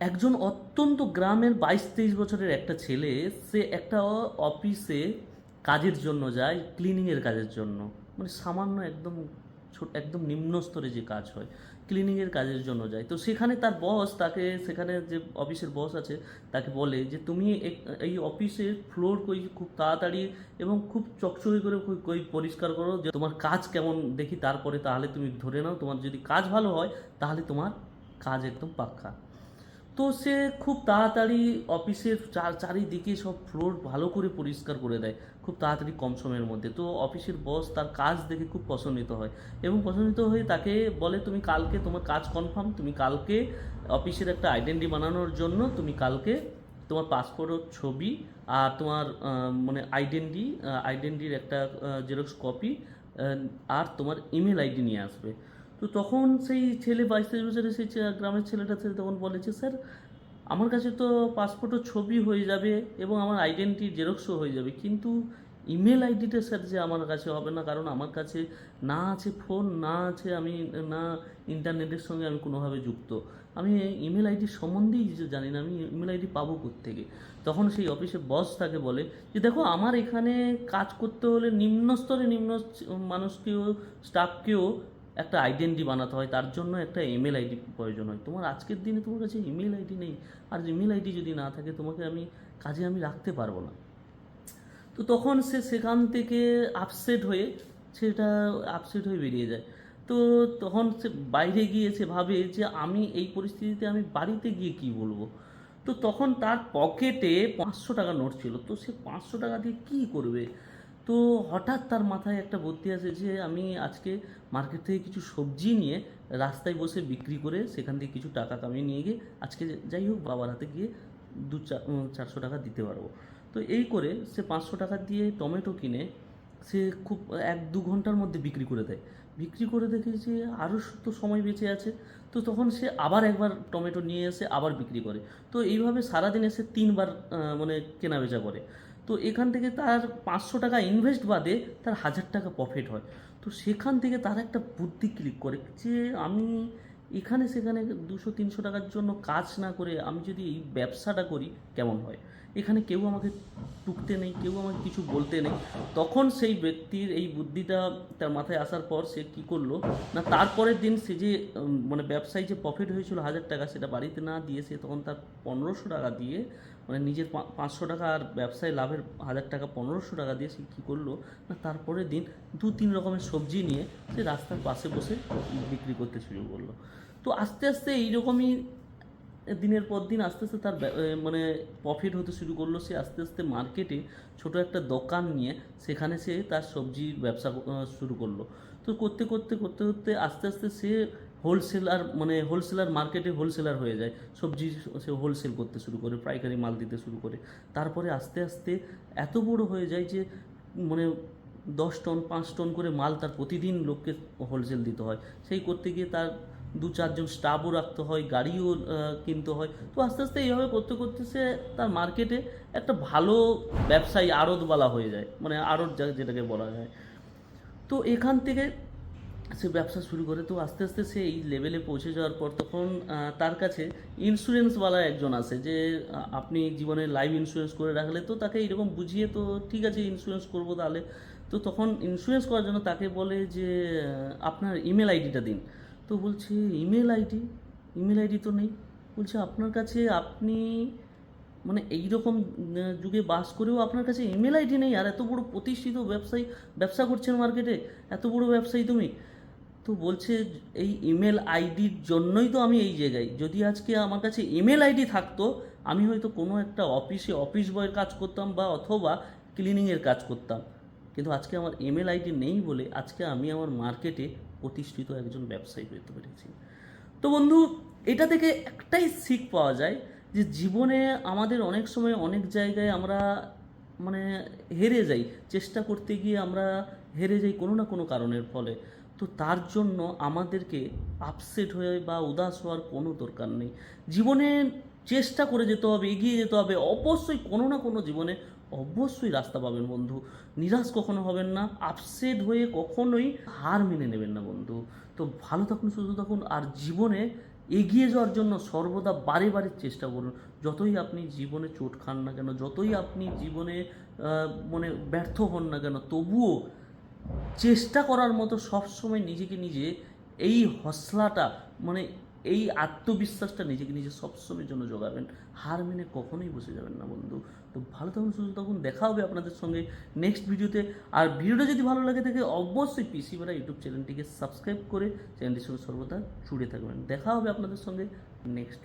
একজন অত্যন্ত গ্রামের বাইশ তেইশ বছরের একটা ছেলে, সে একটা অফিসে কাজের জন্য যায়, ক্লিনিংয়ের কাজের জন্য। মানে সামান্য একদম ছোট, একদম নিম্ন স্তরে যে কাজ হয়, ক্লিনিংয়ের কাজের জন্য যায়। তো সেখানে তার বস তাকে, সেখানে যে অফিসের বস আছে, তাকে বলে যে, তুমি এই অফিসের ফ্লোর কই, খুব তাড়াতাড়ি এবং খুব চকচকে করে কই- পরিষ্কার করো, যে তোমার কাজ কেমন দেখি, তারপরে তাহলে তুমি ধরে নাও, তোমার যদি কাজ ভালো হয়, তাহলে তোমার কাজ একদম পাক্কা। তো সে খুব তাড়াতাড়ি অফিসের চার চারিদিকে সব ফ্লোর ভালো করে পরিষ্কার করে দেয়, খুব তাড়াতাড়ি কম সময়ের মধ্যে। তো অফিসের বস তার কাজ দেখে খুব পছন্দিত হয় এবং পছন্দিত হয়ে তাকে বলে, তুমি কালকে তোমার কাজ কনফার্ম তুমি কালকে অফিসের একটা আইডেন্টি বানানোর জন্য তুমি কালকে তোমার পাসপোর্ট ছবি আর তোমার মানে আইডেন্টি আইডেন্টির একটা জেরক্স কপি আর তোমার ইমেল আইডি নিয়ে আসবে। তো তখন সেই ছেলে বাইশ তেইশ বছরের সেই গ্রামের ছেলেটা তখন বলেছে স্যার, আমার কাছে তো পাসপোর্টের ছবি হয়ে যাবে এবং আমার আইডেন্টি জেরক্সও হয়ে যাবে। কিন্তু ইমেল আইডিটা স্যার যে আমার কাছে হবে না, কারণ আমার কাছে না আছে ফোন না আছে আমি, না ইন্টারনেটের সঙ্গে আমি কোনোভাবে যুক্ত। আমি ইমেল আইডি সম্বন্ধেই কিছু জানি না, আমি ইমেল আইডি পাবো থেকে তখন সেই অফিসে বস তাকে বলে যে, দেখো, আমার এখানে কাজ করতে হলে নিম্ন স্তরে নিম্ন মানুষকেও স্টাফকেও একটা আইডেন্টি বানাতে হয়, তার জন্য একটা ইমেল আইডি প্রয়োজন হয়। তোমার আজকের দিনে তোমার কাছে ইমেল আইডি নেই। আর ইমেল আইডি যদি না থাকে, তোমাকে আমি, কাজে আমি রাখতে পারব না। তো তখন সে সেখান থেকে আপসেট হয়ে, সেটা আপসেট হয়ে বেরিয়ে যায়। তো তখন সে বাইরে গিয়ে সে ভাবে যে, আমি এই পরিস্থিতিতে আমি বাড়িতে গিয়ে কি বলব? তো তখন তার পকেটে পাঁচশো টাকা নোট ছিল। তো সে পাঁচশো টাকা দিয়ে কী করবে? তো হঠাৎ তার মাথায় একটা বুদ্ধি আসে যে আমি আজকে মার্কেট থেকে কিছু সবজি নিয়ে রাস্তায় বসে বিক্রি করে সেখান থেকে কিছু টাকা কামিয়ে নিয়ে গিয়ে আজকে যাই হোক বাবার হাতে গিয়ে দু চার চারশো টাকা দিতে পারব। তো এই করে সে পাঁচশো টাকা দিয়ে টমেটো কিনে সে খুব এক দু ঘণ্টার মধ্যে বিক্রি করে দেয়। বিক্রি করে দেখে যে আরও তো সময় বেঁচে আছে। তো তখন সে আবার একবার টমেটো নিয়ে এসে আবার বিক্রি করে। তো এইভাবে সারাদিনে সে তিনবার মানে কেনা বেচা করে। তো এখান থেকে তার পাঁচশো টাকা ইনভেস্ট বাদে তার হাজার টাকা প্রফিট হয়। তো সেখান থেকে তার একটা বুদ্ধি ক্লিক করে যে আমি এখানে সেখানে দুশো, তিনশো টাকার জন্য কাজ না করে আমি যদি এই ব্যবসাটা করি, কেমন হয়? এখানে কেউ আমাকে টুকতে নেই, কেউ আমাকে কিছু বলতে নেই। তখন সেই ব্যক্তির এই বুদ্ধিটা তার মাথায় আসার পর সে কি করল, না তারপরের দিন সে যে মানে ব্যবসায় যে প্রফিট হয়েছিল হাজার টাকা সেটা বাড়িতে না দিয়ে সে তখন তার পনেরোশো টাকা দিয়ে মানে নিজের পাঁচশো টাকা আর ব্যবসায় লাভের হাজার টাকা পনেরোশো টাকা দিয়ে সে কী করল, না তারপরের দিন দু তিন রকমের সবজি নিয়ে সে রাস্তার পাশে বসে বিক্রি করতে শুরু করল। তো আস্তে আস্তে এইরকমই দিনের পর দিন আস্তে আস্তে তার মানে প্রফিট হতে শুরু করল। সে আস্তে আস্তে মার্কেটে ছোট একটা দোকান নিয়ে সেখানে সে তার সবজির ব্যবসা শুরু করল। তো করতে করতে করতে করতে আস্তে আস্তে সে হোলসেলার মানে হোলসেলার মার্কেটে হোলসেলার হয়ে যায়। সবজি সে হোলসেল করতে শুরু করে, পাইকারি মাল দিতে শুরু করে। তারপরে আস্তে আস্তে এত বড় হয়ে যায় যে মানে দশ টন, পাঁচ টন করে মাল তার প্রতিদিন লোককে হোলসেল দিতে হয়। সেই করতে গিয়ে তার দু চারজন স্টাফও রাখতে হয়, গাড়িও কিনতে হয়। তো আস্তে আস্তে এইভাবে করতে করতে সে তার মার্কেটে একটা ভালো ব্যবসায়ী আড়তওয়ালা হয়ে যায়। মানে আড়ত যা- যেটাকে বলা যায়। তো এখান থেকে সে ব্যবসা শুরু করে। তো আস্তে আস্তে সে এই লেভেলে পৌঁছে যাওয়ার পর তখন তার কাছে ইন্স্যুরেন্সওয়ালা একজন আছে যে আপনি জীবনে লাইফ ইন্স্যুরেন্স করে রাখলে তো তাকে এরকম বুঝিয়ে তো ঠিক আছে ইন্স্যুরেন্স করব তাহলে। তো তখন ইন্স্যুরেন্স করার জন্য তাকে বলে যে আপনার ইমেল আইডিটা দিন। তো বলছে ইমেল আইডি ইমেল আইডি তো নেই। বলছে, আপনার কাছে আপনি মানে এইরকম যুগে বাস করেও আপনার কাছে ইমেল আইডি নেই? আর এত বড় প্রতিষ্ঠিত ব্যবসায়ী, ব্যবসা করছেন মার্কেটে এত বড় ব্যবসায়ী তুমি? তো বলছে, এই ইমেল আইডির জন্যই তো আমি এই জায়গায়। যদি আজকে আমার কাছে ইমেল আইডি থাকতো, আমি হয়তো কোনো একটা অফিসে অফিস বয়ের কাজ করতাম বা অথবা ক্লিনিংয়ের কাজ করতাম। কিন্তু আজকে আমার ইমেল আইডি নেই বলে, আজকে আমি আমার মার্কেটে প্রতিষ্ঠিত একজন ব্যবসায়ী পেতে পেরেছি। তো বন্ধু, এটা থেকে একটাই শিখ পাওয়া যায় যে জীবনে আমাদের অনেক সময় অনেক জায়গায় আমরা মানে হেরে যাই, চেষ্টা করতে গিয়ে আমরা হেরে যাই কোনো না কোনো কারণের ফলে। তো তার জন্য আমাদেরকে আপসেট হয়ে বা উদাস হওয়ার কোনো দরকার নেই। জীবনে চেষ্টা করে যেতে হবে, এগিয়ে যেতে হবে, অবশ্যই কোনো না কোনো জীবনে অবশ্যই রাস্তা পাবেন, বন্ধু। নিরাশ কখনো হবেন না আপসেট হয়ে কখনোই হার মেনে নেবেন না, বন্ধু। তো ভালো থাকুন, সুস্থ থাকুন, আর জীবনে এগিয়ে যাওয়ার জন্য সর্বদা বারে বারে চেষ্টা করুন। যতই আপনি জীবনে চোট খান না কেন, যতই আপনি জীবনে মানে ব্যর্থ হন না কেন, তবুও চেষ্টা করার মতো সবসময় নিজেকে নিজে এই হসলাটা মানে এই আত্মবিশ্বাসটা নিজেকে নিজে সবসময়ের জন্য জোগাবেন। হার মেনে কখনোই বসে যাবেন না বন্ধু। তো ভালো থাকুন, সুস্থ তখন দেখা হবে আপনাদের সঙ্গে নেক্সট ভিডিওতে। আর ভিডিওটা যদি ভালো লাগে থাকে, অবশ্যই পিসি বেড়া ইউটিউব চ্যানেলটিকে সাবস্ক্রাইব করে চ্যানেলটির সঙ্গে সর্বদা জুড়ে থাকবেন। দেখা হবে আপনাদের সঙ্গে নেক্সট